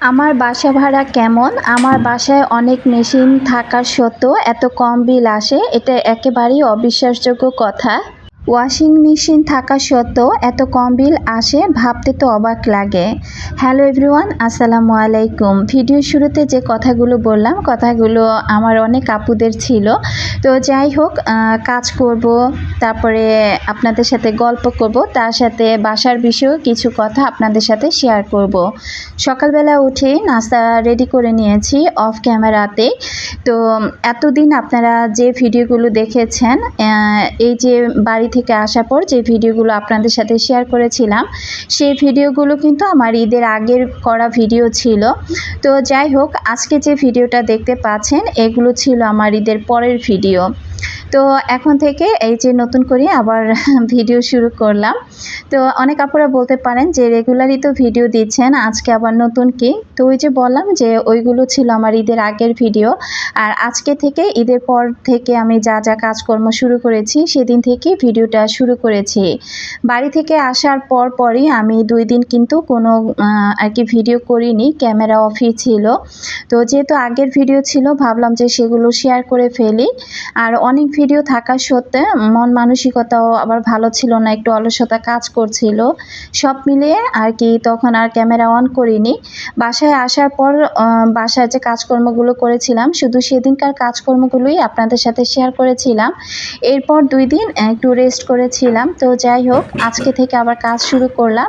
আমার বাসা ভাড়া কেমন? আমার বাসায় অনেক মেশিন থাকা সত্ত্বেও এত কম বিল আসে, এটা একেবারেই অবিশ্বাসযোগ্য কথা। ওয়াশিং মেশিন থাকা সত্ত্বেও এত কম বিল আসে ভাবতে তো অবাক লাগে। হ্যালো এভরিওয়ান, আসসালামু আলাইকুম। ভিডিও শুরুতে যে কথাগুলো বললাম, কথাগুলো আমার অনেক আপুদের ছিল। তো যাই হোক কাজ করব, তারপরে আপনাদের সাথে গল্প করব, তার সাথে বাসার বিষয়েও কিছু কথা আপনাদের সাথে শেয়ার করব। সকালবেলা উঠে নাস্তা রেডি করে নিয়েছি অফ ক্যামেরাতে তো এতদিন আপনারা যে ভিডিওগুলো দেখেছেন এই যে বাড়ি থেকে আসার পর যে ভিডিওগুলো আপনাদের সাথে শেয়ার করেছিলাম, সেই ভিডিওগুলো কিন্তু আমার ঈদের আগের করা ভিডিও ছিল। তো যাই হোক, আজকে যে ভিডিওটা দেখতে পাচ্ছেন, এগুলো ছিল আমার ঈদের পরের ভিডিও। তো এখন থেকে এই যে নতুন করে আবার ভিডিও শুরু করলাম। তো অনেক আপুরা বলতে পারেন যে রেগুলারই তো ভিডিও দিচ্ছেন, আজকে আবার নতুন কি? তো ওই যে বললাম যে ওইগুলো ছিল আমার ঈদের আগের ভিডিও। আর আজকে থেকে ঈদের পর থেকে আমি যা যা কাজকর্ম শুরু করেছি, সেদিন থেকে ভিডিওটা শুরু করেছি। বাড়ি থেকে আসার পর পরই আমি দুই দিন কিন্তু কোনো আর কি ভিডিও করিনি, ক্যামেরা অফই ছিল। তো যেহেতু আগের ভিডিও ছিল, ভাবলাম যে সেগুলো শেয়ার করে ফেলি। আর অনেক ভিডিও থাকা সত্ত্বে মন মানসিকতাও আবার ভালো ছিল না, একটু অলসতা কাজ করছিল। সব মিলিয়ে আর কি তখন আর ক্যামেরা অন করিনি। বাসায় আসার পর বাসায় যে কাজকর্মগুলো করেছিলাম, শুধু সেদিনকার কাজকর্মগুলোই আপনাদের সাথে শেয়ার করেছিলাম। এরপর দুই দিন একটু রেস্ট করেছিলাম। তো যাই হোক, আজকে থেকে আবার কাজ শুরু করলাম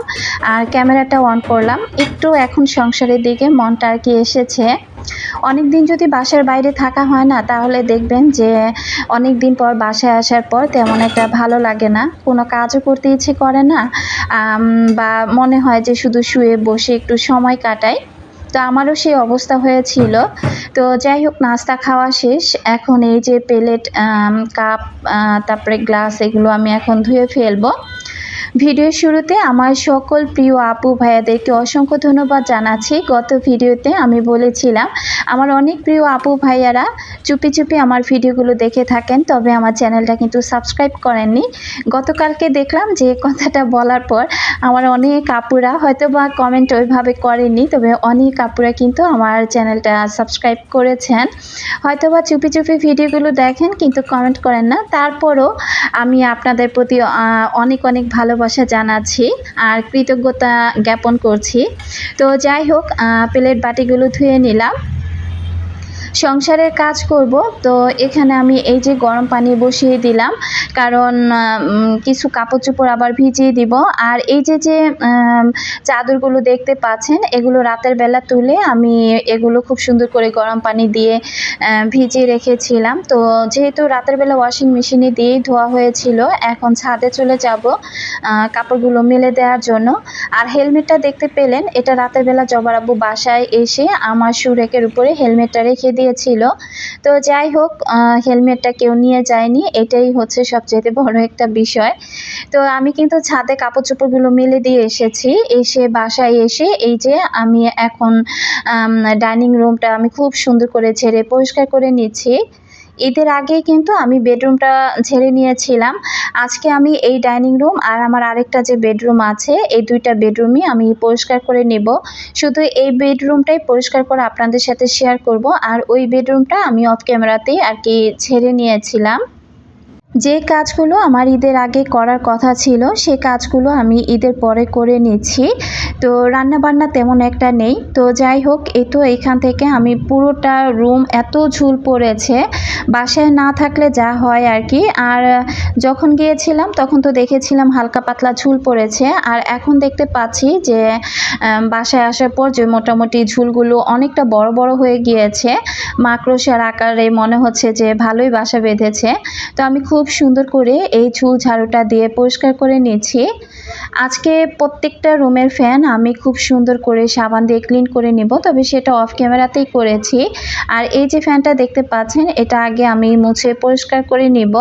আর ক্যামেরাটা অন করলাম। একটু এখন সংসারের দিকে মনটা আর কি এসেছে। অনেক দিন যদি বাসার বাইরে থাকা হয় না, তাহলে দেখবেন যে অনেক দিন পর বাসায় আসার পর তেমন একটা ভালো লাগে না। কোনো কাজও করতে ইচ্ছে করে না বা মনে হয় যে শুধু শুয়ে বসে একটু সময় কাটাই। তো আমারও সেই অবস্থা হয়েছিল। তো যাই হোক, নাস্তা খাওয়া শেষ। এখন এই যে প্লেট কাপ তারপরে গ্লাস, এগুলো আমি এখন ধুয়ে ফেলব। ভিডিওর শুরুতে আমার সকল প্রিয় আপু ভাইয়াদেরকে অসংখ্য ধন্যবাদ জানাচ্ছি। গত ভিডিওতে আমি বলেছিলাম, আমার অনেক প্রিয় আপু ভাইয়ারা চুপি চুপি আমার ভিডিওগুলো দেখে থাকেন, তবে আমার চ্যানেলটা কিন্তু সাবস্ক্রাইব করেননি। গতকালকে দেখলাম যে কথাটা বলার পর আমার অনেক আপুরা হয়তো বা কমেন্ট ওইভাবে করেননি, তবে অনেক আপুরা কিন্তু আমার চ্যানেলটা সাবস্ক্রাইব করেছেন। হয়তো বা চুপি চুপি ভিডিওগুলো দেখেন কিন্তু কমেন্ট করেন না। তারপরও আমি আপনাদের প্রতি অনেক অনেক অনেক ভালোবাসা জানাচ্ছি আর কৃতজ্ঞতা জ্ঞাপন করছি। তো যাই হোক প্লেট বাটিগুলো ধুয়ে নিলাম। সংসারের কাজ করব, তো এখানে আমি এই যে গরম পানি বসিয়ে দিলাম, কারণ কিছু কাপড় চোপড় আবার ভিজিয়ে দিব। আর এই যে যে চাদরগুলো দেখতে পাচ্ছেন, এগুলো রাতের বেলা তুলে আমি এগুলো খুব সুন্দর করে গরম পানি দিয়ে ভিজিয়ে রেখেছিলাম। তো যেহেতু রাতের বেলা ওয়াশিং মেশিনে দিয়েই ধোয়া হয়েছিল, এখন ছাদে চলে যাব কাপড়গুলো মেলে দেওয়ার জন্য। আর হেলমেটটা দেখতে পেলেন, এটা রাতের বেলা জবার বাসায় এসে আমার সুরেকের উপরে হেলমেটটা রেখে দিয়েছিল। তো যাই হোক হেলমেটটা কেউ নিয়ে যায়নি, এটাই হচ্ছে সবচেয়ে বড় একটা বিষয়। তো আমি কিন্তু ছাদে কাপড় চোপড়গুলো মেলে দিয়ে এসেছি, এসে বাসায় এসে এই যে আমি এখন ডাইনিং রুমটা আমি খুব সুন্দর করে ছেড়ে পরিষ্কার করে নিচ্ছি। ঈদের আগে কিন্তু আমি বেডরুমটা ঝেড়ে নিয়েছিলাম। আজকে আমি এই ডাইনিং রুম আর আমার আরেকটা যে বেডরুম আছে, এই দুইটা বেডরুমই আমি পরিষ্কার করে নেব। শুধু এই বেডরুমটাই পরিষ্কার করে আপনাদের সাথে শেয়ার করব। আর ওই বেডরুমটা আমি অফ ক্যামেরাতেই আর কি ঝেড়ে নিয়েছিলাম। যে কাজগুলো আমার ঈদের আগে করার কথা ছিল, সে কাজগুলো আমি ঈদের পরে করে নিচ্ছি। তো রান্না বান্না তেমন একটা নেই। তো যাই হোক, এই তো এখান থেকে আমি পুরোটা রুম এত ঝুল পড়েছে, বাসায় না থাকলে যা হয় আর কি। আর যখন গিয়েছিলাম, তখন তো দেখেছিলাম হালকা পাতলা ঝুল পড়েছে। আর এখন দেখতে পাচ্ছি যে বাসায় আসার পর যে মোটামুটি ঝুলগুলো অনেকটা বড় বড় হয়ে গিয়েছে। মাকড়সার আকারে মনে হচ্ছে যে ভালোই বাসা বেঁধেছে। তো আমি খুব সুন্দর করে এই ঝুল ঝাড়ুটা দিয়ে পরিষ্কার করে নিয়েছি। আজকে প্রত্যেকটা রুমের ফ্যান আমি খুব সুন্দর করে সাবান দিয়ে ক্লিন করে নিব, তবে সেটা অফ ক্যামেরাতেই করেছি। আর এই যে ফ্যানটা দেখতে পাচ্ছেন, এটা আগে আমি মুছে পরিষ্কার করে নিব।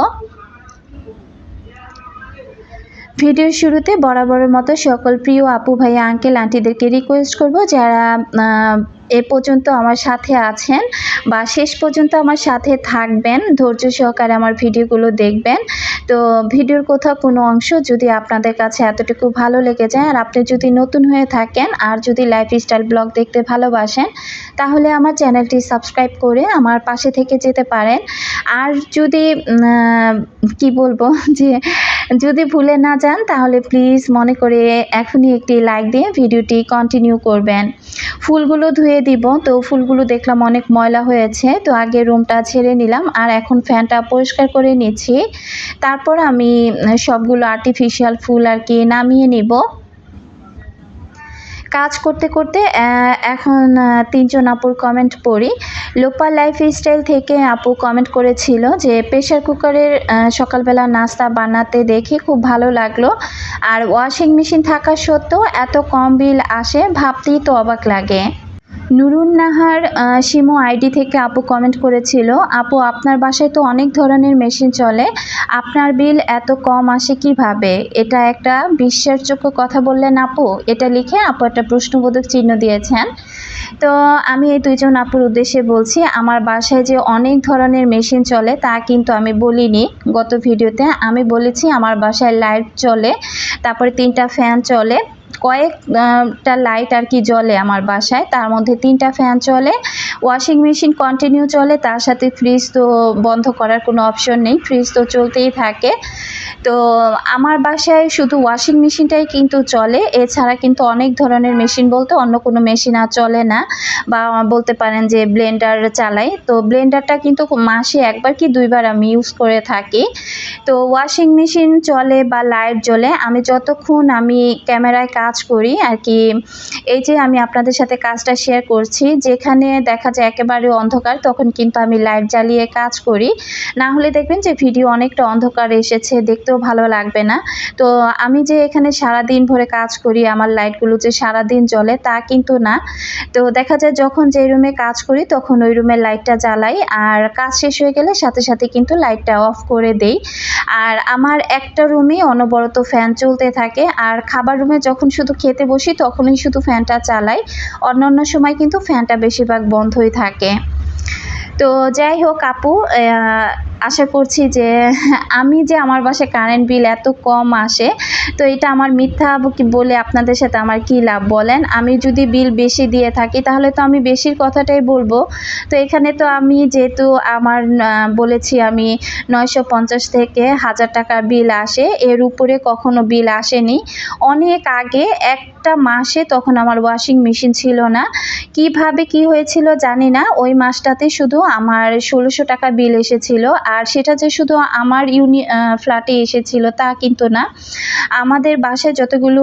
ভিডিওর শুরুতে বরাবরের মতো সকল প্রিয় আপু, ভাইয়া, আঙ্কেল, আন্টিদেরকে রিকোয়েস্ট করব, যারা এ পর্যন্ত আমার সাথে আছেন বা শেষ পর্যন্ত আমার সাথে থাকবেন। ধৈর্য সহকারে আমার ভিডিওগুলো দেখবেন। তো ভিডিওর কোথাও কোনো অংশ যদি আপনাদের কাছে এতটুকু ভালো লেগে যায় আর আপনি যদি নতুন হয়ে থাকেন আর যদি লাইফস্টাইল ব্লগ দেখতে ভালোবাসেন, তাহলে আমার চ্যানেলটি সাবস্ক্রাইব করে আমার পাশে থেকে যেতে পারেন। আর যদি কি বলব যে যদি ভুলে না যান, তাহলে প্লিজ মনে করে এখনই একটি লাইক দিয়ে ভিডিওটি কন্টিনিউ করবেন। ফুলগুলো ধুয়ে দিব। তো ফুলগুলো দেখলাম অনেক ময়লা হয়েছে। তো আগে রুমটা ছেড়ে নিলাম আর এখন ফ্যানটা পরিষ্কার করে নিচ্ছি। তারপর আমি সবগুলো আর্টিফিশিয়াল ফুল আর কি নামিয়ে নিব। কাজ করতে করতে এখন তিনজন আপুর কমেন্ট পড়ি। লোপা লাইফ স্টাইল থেকে আপু কমেন্ট করেছিল যে প্রেশার কুকারের সকালবেলা নাস্তা বানাতে দেখে খুব ভালো লাগল। আর ওয়াশিং মেশিন থাকা সত্ত্বেও এত কম বিল আসে, ভাবতেই তো অবাক লাগে। নুরুন নাহার শিমু আইডি থেকে আপু কমেন্ট করেছিল, আপু, আপনার বাসায় তো অনেক ধরনের মেশিন চলে। আপনার বিল এত কম আসে কীভাবে? এটা একটা বিশ্বাসযোগ্য কথা বললেন আপু। এটা লিখে আপু একটা প্রশ্নবোধক চিহ্ন দিয়েছেন। তো আমি এই দুইজন আপুর উদ্দেশ্যে বলছি, আমার বাসায় যে অনেক ধরনের মেশিন চলে, তা কিন্তু আমি বলিনি। গত ভিডিওতে আমি বলেছি, আমার বাসায় লাইট চলে, তারপরে তিনটা ফ্যান চলে কয়েকটা লাইট আর কি জ্বলে আমার বাসায়। তার মধ্যে তিনটা ফ্যান চলে ওয়াশিং মেশিন কন্টিনিউ চলে, তার সাথে ফ্রিজ তো বন্ধ করার কোনো অপশন নেই ফ্রিজ তো চলতেই থাকে। তো আমার বাসায় শুধু ওয়াশিং মেশিনটাই কিন্তু চলে, এছাড়া কিন্তু অনেক ধরনের মেশিন বলতে অন্য কোনো মেশিন আর চলে না। বা বলতে পারেন যে ব্লেন্ডার চালাই, তো ব্লেন্ডারটা কিন্তু মাসে একবার কি দুইবার আমি ইউজ করে থাকি। তো ওয়াশিং মেশিন চলে বা লাইট জ্বলে, আমি যতক্ষণ আমি ক্যামেরায় কাজ করি আর কি। এই যে আমি আপনাদের সাথে কাজটা শেয়ার করছি, যেখানে দেখা যায় একেবারে অন্ধকার, তখন কিন্তু আমি লাইট জ্বালিয়ে কাজ করি। না হলে দেখবেন যে ভিডিও অনেকটা অন্ধকার এসেছে, দেখতেও ভালো লাগবে না। তো আমি যে এখানে সারা দিন ভরে কাজ করি, আমার লাইটগুলো যে সারা দিন জ্বলে তা কিন্তু না। তো দেখা যায় যখন যে রুমে কাজ করি, তখন ওই রুমের লাইটটা জ্বালাই আর কাজ শেষ হয়ে গেলে সাথে সাথে কিন্তু লাইটটা অফ করে দেই। আর আমার একটা রুমে অনবরত ফ্যান চলতে থাকে আর খাবার রুমে যখন শুধু খেতে বসি, তখনই শুধু ফ্যানটা চালাই। অন্যান্য সময় কিন্তু ফ্যানটা বেশিরভাগ বন্ধই থাকে। তো যাই হোক আপু আশা করছি যে আমি যে আমার বাসায় কারেন্ট বিল এত কম আসে, তো এটা আমার মিথ্যা বলে আপনাদের সাথে আমার কি লাভ বলেন? আমি যদি বিল বেশি দিয়ে থাকি, তাহলে তো আমি বেশির কথাটাই বলব। তো এখানে তো আমি যেহেতু আমার বলেছি আমি নয়শো পঞ্চাশ থেকে হাজার টাকা বিল আসে, এর উপরে কখনো বিল আসেনি। অনেক আগে, একটা মাসে তখন আমার ওয়াশিং মেশিন ছিল না। কীভাবে কি হয়েছিল জানি না, ওই মাসটাতে শুধু আমার ষোলোশো টাকা বিল এসেছিল। আর সেটা যে শুধু আমার ইউনি ফ্ল্যাটে এসেছিল তা কিন্তু না। আমাদের বাসায় যতগুলো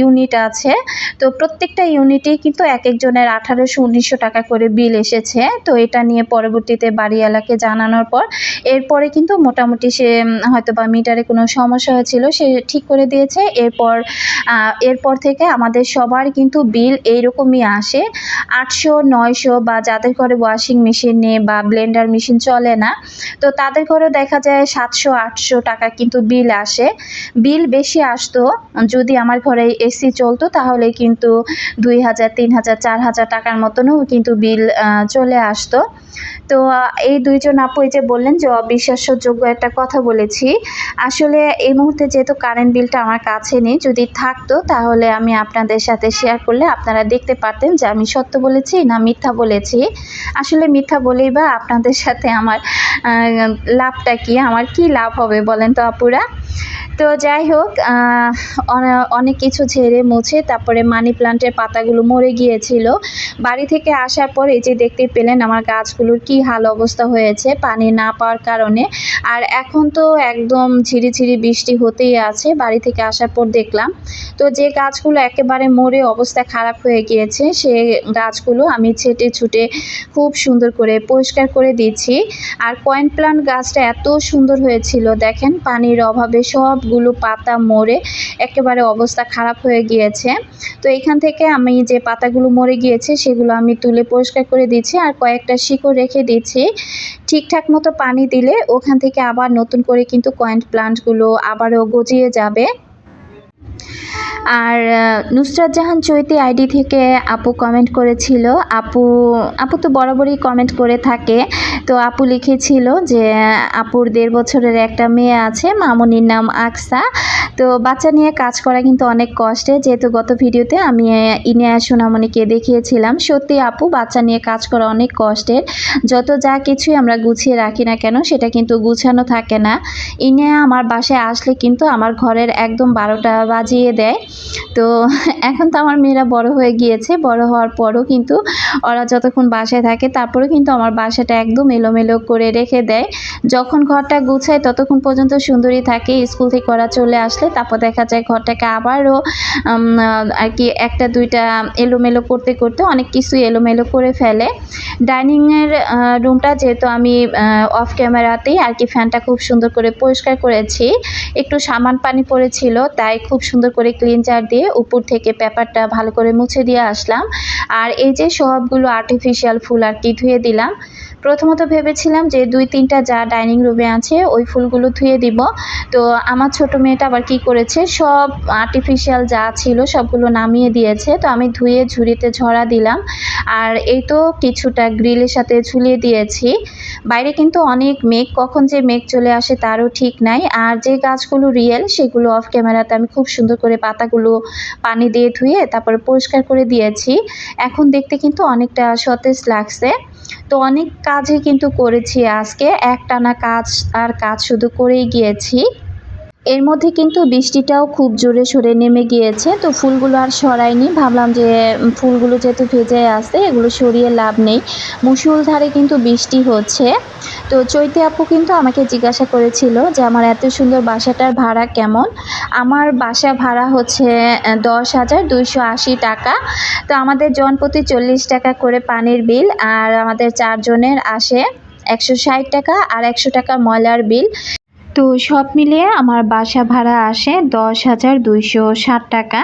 ইউনিট আছে, তো প্রত্যেকটা ইউনিটেই কিন্তু এক একজনের আঠারোশো, উনিশশো টাকা করে বিল এসেছে। তো এটা নিয়ে পরবর্তীতে বাড়িওয়ালাকে জানানোর পর, এরপরে কিন্তু মোটামুটি সে হয়তো বা মিটারে কোনো সমস্যা হয়েছিল, সে ঠিক করে দিয়েছে। এরপর এরপর থেকে আমাদের সবার কিন্তু বিল এইরকমই আসে। আটশো, নয়শো বা যাদের ঘরে ওয়াশিং মেশিন নেই বা ব্লেন্ডার মেশিন চলে না, তো তাদের ঘরেও দেখা যায় সাতশো, আটশো টাকা কিন্তু বিল আসে। বিল বেশি আসতো, যদি আমার ঘরে এসি চলতো, তাহলে কিন্তু দুই হাজার, তিন হাজার, চার হাজার টাকার মতনও কিন্তু বিল চলে আসতো। তো এই দুইজন আপু যে বললেন যে অবিশ্বাস্যযোগ্য একটা কথা বলেছি। আসলে এই মুহূর্তে যেহেতু কারেন্ট বিলটা আমার কাছে নেই, যদি থাকতো, তাহলে আমি আপনাদের সাথে শেয়ার করলে আপনারা দেখতে পারতেন যে আমি সত্য বলেছি না মিথ্যা বলেছি। আসলে মিথ্যা বলেই বা আপনাদের সাথে আমার লাভটা কি? আমার কি লাভ হবে বলেন তো আপুরা? তো যাই হোক অনেক কিছু ঝেড়ে মুছে তারপরে মানি প্লান্টের পাতাগুলো মরে গিয়েছিল। বাড়ি থেকে আসার পর এই যে দেখতে পেলেন আমার গাছগুলোর কি হাল অবস্থা হয়েছে পানি না পাওয়ার কারণে। আর এখন তো একদম ঝিরিঝিরি বৃষ্টি হতেই আছে, বাড়ি থেকে আসার পর দেখলাম। তো যে গাছগুলো একেবারে মরে অবস্থা খারাপ হয়ে গিয়েছে, সে গাছগুলো আমি ছেটে ছুটে খুব সুন্দর করে পরিষ্কার করে দিচ্ছি। আর কয়েন প্লান্ট গাছটা এত সুন্দর হয়েছিল, দেখেন পানির অভাবে সবগুলো পাতা মরে একেবারে অবস্থা খারাপ হয়ে গিয়েছে। তো এখান থেকে আমি যে পাতাগুলো মরে গিয়েছে সেগুলো আমি তুলে পরিষ্কার করে দিচ্ছি আর কয়েকটা শিকড় রেখে দিচ্ছি। ঠিকঠাক মতো পানি দিলে ওখান থেকে আবার নতুন করে কিন্তু কয়েন্ট প্লান্টগুলো আবারও গজিয়ে যাবে। আর নুসরাত জাহান চৈতি আইডি থেকে আপু কমেন্ট করেছিল। আপু আপু তো বরাবরই কমেন্ট করে থাকে। তো আপু লিখেছিল যে, আপুর দেড় বছরের একটা মেয়ে আছে, মামুনির নাম আকসা। তো বাচ্চা নিয়ে কাজ করা কিন্তু অনেক কষ্টে। যেহেতু গত ভিডিওতে আমি ইনিয়া সোনামণিকে দেখিয়েছিলাম, সত্যি আপু বাচ্চা নিয়ে কাজ করা অনেক কষ্টের যত যা কিছুই আমরা গুছিয়ে রাখি না কেন, সেটা কিন্তু গুছানো থাকে না। ইনিয়া আমার বাসায় আসলে কিন্তু আমার ঘরের একদম বারোটা বাজিয়ে দেয়। তো এখন তো আমার মেয়েরা বড় হয়ে গিয়েছে। বড় হওয়ার পরও কিন্তু ওরা যতক্ষণ বাসায় থাকে, তারপরেও কিন্তু আমার বাসাটা একদম এলোমেলো করে রেখে দেয়। যখন ঘরটা গুছায়, ততক্ষণ পর্যন্ত সুন্দরী থাকে, স্কুল থেকে ওরা চলে আসলে, তারপর দেখা যায় ঘরটাকে আবারও আর কি একটা, দুইটা এলোমেলো করতে করতে অনেক কিছুই এলোমেলো করে ফেলে। ডাইনিংয়ের রুমটা যেহেতু আমি অফ ক্যামেরাতেই আর কি ফ্যানটা খুব সুন্দর করে পরিষ্কার করেছি। একটু সামান পানি পড়েছিল, তাই খুব সুন্দর করে ক্লিনজার দিয়ে উপর থেকে পেপারটা ভালো করে মুছে দিয়ে আসলাম। আর এই যে সবগুলো আর্টিফিশিয়াল ফুল আর কি ধুয়ে দিলাম প্রথমত ভেবেছিলাম যে দুই, তিনটা যা ডাইনিং রুমে আছে, ওই ফুলগুলো ধুয়ে দিব। তো আমার ছোট মেয়েটা আবার কি করেছে, সব আর্টিফিশিয়াল যা ছিল সবগুলো নামিয়ে দিয়েছে। তো আমি ধুয়ে ঝুড়িতে ঝরা দিলাম। আর এই তো কিছুটা গ্রিলের সাথে ঝুলিয়ে দিয়েছি। বাইরে কিন্তু অনেক মেঘ, কখন যে মেঘ চলে আসে তারও ঠিক নাই। আর যে গাছগুলো রিয়েল সেগুলো অফ ক্যামেরাতে আমি খুব সুন্দর করে পাতাগুলো পানি দিয়ে ধুয়ে তারপরে পরিষ্কার করে দিয়েছি। এখন দেখতে কিন্তু অনেকটা সতেজ লাগছে। তো অনেক কাজই কিন্তু করেছি আজকে। একটানা কাজ আর কাজ শুধু করেই গিয়েছি। এর মধ্যে কিন্তু বৃষ্টিটাও খুব জোরে সরে নেমে গিয়েছে, তো ফুলগুলো আর সরাইনি। ভাবলাম যে ফুলগুলো যেহেতু ভেজে আসে এগুলো সরিয়ে লাভ নেই। মুসুলধারে কিন্তু বৃষ্টি হচ্ছে। তো চৈতে আপু কিন্তু আমাকে জিজ্ঞাসা করেছিল যে আমার এত সুন্দর বাসাটার ভাড়া কেমন? আমার বাসা ভাড়া হচ্ছে দশ হাজার দুইশো আশি টাকা। তো আমাদের জনপ্রতি চল্লিশ টাকা করে পানির বিল আর আমাদের চারজনের আসে একশো ষাট টাকা আর একশো টাকা ময়লার বিল। তো সব মিলিয়ে আমার বাসা ভাড়া আসে দশ হাজার দুইশো ষাট টাকা।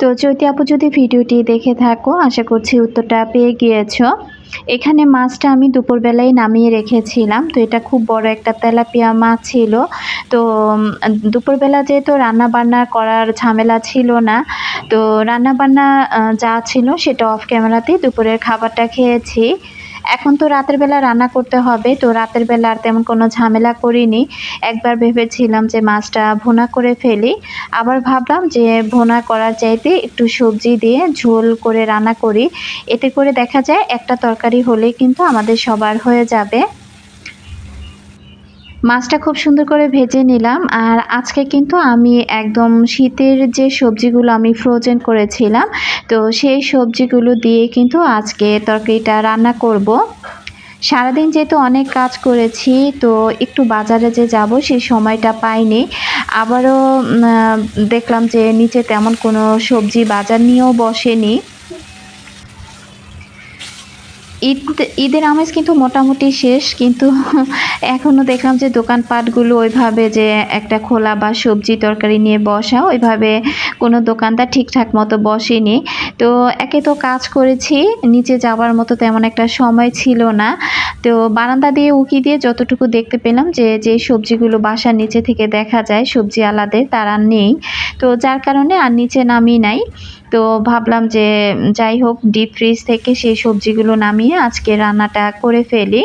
তো চৈতি আপু যদি ভিডিওটি দেখে থাকো, আশা করছি উত্তরটা পেয়ে গিয়েছো। এখানে মাছটা আমি দুপুরবেলায় নামিয়ে রেখেছিলাম। তো এটা খুব বড় একটা তেলাপিয়া মাছ ছিল। তো দুপুরবেলা যেহেতু রান্না বান্না করার ঝামেলা ছিল না, তো রান্না বান্না যা ছিল সেটা অফ ক্যামেরাতেই দুপুরের খাবারটা খেয়েছি। এখন তো রাতের বেলা রান্না করতে হবে, তো রাতের বেলা আর তেমন কোনো ঝামেলা করিনি। একবার ভেবেছিলাম যে মাছটা ভোনা করে ফেলি, আবার ভাবলাম যে ভোনা করার চাইতে একটু সবজি দিয়ে ঝোল করে রান্না করি। এতে করে দেখা যায় একটা তরকারি হলেই কিন্তু আমাদের সবার হয়ে যাবে। মাছটা খুব সুন্দর করে ভেজে নিলাম। আর আজকে কিন্তু আমি একদম শীতের যে সবজিগুলো আমি ফ্রোজেন করেছিলাম, তো সেই সবজিগুলো দিয়ে কিন্তু আজকে তরকারিটা রান্না করব। সারাদিন যেহেতু অনেক কাজ করেছি, তো একটু বাজারে যে যাব সেই সময়টা পাইনি। আবারও দেখলাম যে নিচে তেমন কোনো সবজি বাজার নিয়েও বসেনি। ঈদ, ঈদের আমেজ কিন্তু মোটামুটি শেষ, কিন্তু এখনও দেখলাম যে দোকানপাটগুলো ওইভাবে যে একটা খোলা বা সবজি তরকারি নিয়ে বসা, ওইভাবে কোনো দোকানদার ঠিকঠাক মতো বসেনি। তো একে তো কাজ করেছি, নিচে যাওয়ার মতো তেমন একটা সময় ছিল না। তো বারান্দা দিয়ে, উকি দিয়ে যতটুকু দেখতে পেলাম যে যে সবজিগুলো বাসার নিচে থেকে দেখা যায়, সবজি আলাদের তারা নেই। তো যার কারণে আর নিচে নামি নাই। তো ভাবলাম যে, যাই হোক ডিপ ফ্রিজ থেকে সেই সবজিগুলো নামিয়ে আজকে রান্নাটা করে ফেলি।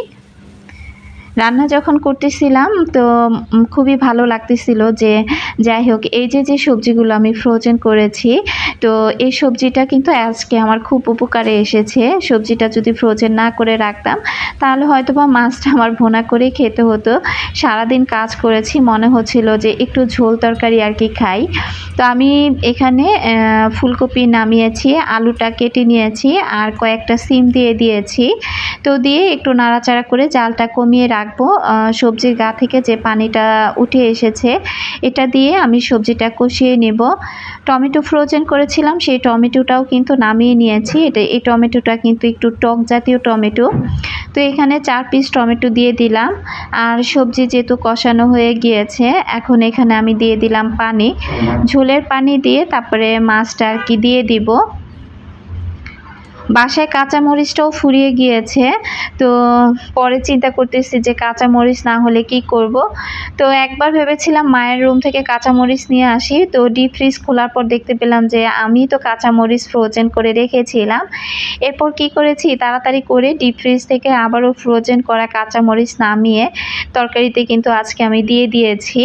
রান্না যখন করতেছিলাম, তো খুবই ভালো লাগতেছিল যে, যাই হোক, এই যে যে সবজিগুলো আমি ফ্রোজেন করেছি, তো এই সবজিটা কিন্তু আজকে আমার খুব উপকারে এসেছে। সবজিটা যদি ফ্রোজেন না করে রাখতাম, তাহলে হয়তো বা মাছটা আমার ভোনা করে খেতে হতো। সারাদিন কাজ করেছি, মনে হচ্ছিল যে একটু ঝোল তরকারি আর কি খাই। তো আমি এখানে ফুলকপি নামিয়েছি, আলুটা কেটে নিয়েছি, আর কয়েকটা সিম দিয়ে দিয়েছি। তো দিয়ে একটু নাড়াচাড়া করে জালটা কমিয়ে রাখব। সবজির গা থেকে যে পানিটা উঠে এসেছে, এটা দিয়ে আমি সবজিটা কষিয়ে নেব। টমেটো ফ্রোজেন করেছিলাম, সেই টমেটোটাও কিন্তু নামিয়ে নিয়েছি। এটা, এই টমেটোটা কিন্তু একটু টক জাতীয় টমেটো। তো এখানে চার পিস টমেটো দিয়ে দিলাম। আর সবজি যেহেতু কষানো হয়ে গিয়েছে, এখন এখানে আমি দিয়ে দিলাম পানি। ঝোলের পানি দিয়ে তারপরে মাছটা আর কি দিয়ে দিব। বাসায় কাঁচামরিচটাও ফুরিয়ে গিয়েছে। তো পরে চিন্তা করতেছি যে কাঁচামরিচ না হলে কি করব। তো একবার ভেবেছিলাম মায়ের রুম থেকে কাঁচামরিচ নিয়ে আসি। তো ডিপ ফ্রিজ খোলার পর দেখতে পেলাম যে আমি তো কাঁচামরিচ ফ্রোজেন করে রেখেছিলাম। এরপর কি করেছি? তাড়াতাড়ি করে ডিপ ফ্রিজ থেকে আবারও ফ্রোজেন করা কাঁচামরিচ নামিয়ে তরকারিতে কিন্তু আজকে আমি দিয়ে দিয়েছি।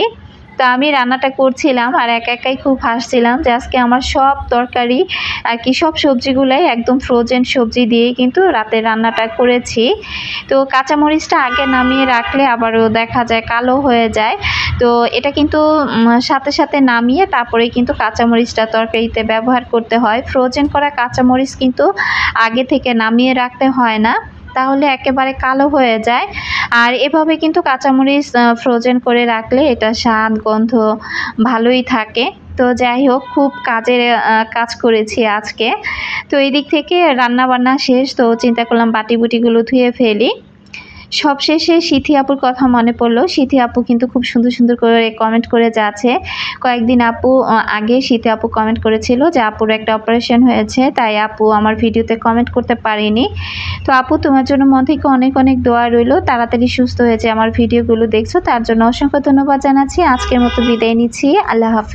তো আমি রান্নাটা করছিলাম আর একা একাই খুব হাসছিলাম যে আজকে আমার সব তরকারি আর কি, সব সবজিগুলাই একদম ফ্রোজেন সবজি দিয়েই কিন্তু রাতের রান্নাটা করেছি। তো কাঁচামরিচটা আগে নামিয়ে রাখলে আবারও দেখা যায় কালো হয়ে যায়। তো এটা কিন্তু সাথে সাথে নামিয়ে তারপরে কিন্তু কাঁচামরিচটা তরকারিতে ব্যবহার করতে হয়। ফ্রোজেন করা কাঁচামরিচ কিন্তু আগে থেকে নামিয়ে রাখতে হয় না। তাহলে একেবারে কালো হয়ে যায়। আর এভাবে কিন্তু কাঁচামরিচ ফ্রোজেন করে রাখলে এটা স্বাদ, গন্ধ ভালোই থাকে। তো যাই হোক, খুব কাজের কাজ করেছি আজকে। তো এই দিক থেকে রান্না বান্না শেষ, তো চিন্তা করলাম বাটি বুটিগুলো ধুয়ে ফেলি। সবশেষে সিথি আপুর কথা মনে পড়ল। সিথি আপু কিন্তু খুব সুন্দর সুন্দর করে কমেন্ট করে যাচ্ছে। কয়েকদিন আপু আগে সিথি আপু কমেন্ট করেছিল যে আপুর একটা অপারেশন হয়েছে, তাই আপু আমার ভিডিওতে কমেন্ট করতে পারিনি। তো আপু, তোমার জন্য মন থেকে অনেক অনেক দোয়া রইল। তাড়াতাড়ি সুস্থ হয়েছে আমার ভিডিওগুলো দেখছ, তার জন্য অসংখ্য ধন্যবাদ জানাচ্ছি। আজকের মতো বিদায় নিচ্ছি। আল্লাহ হাফিজ।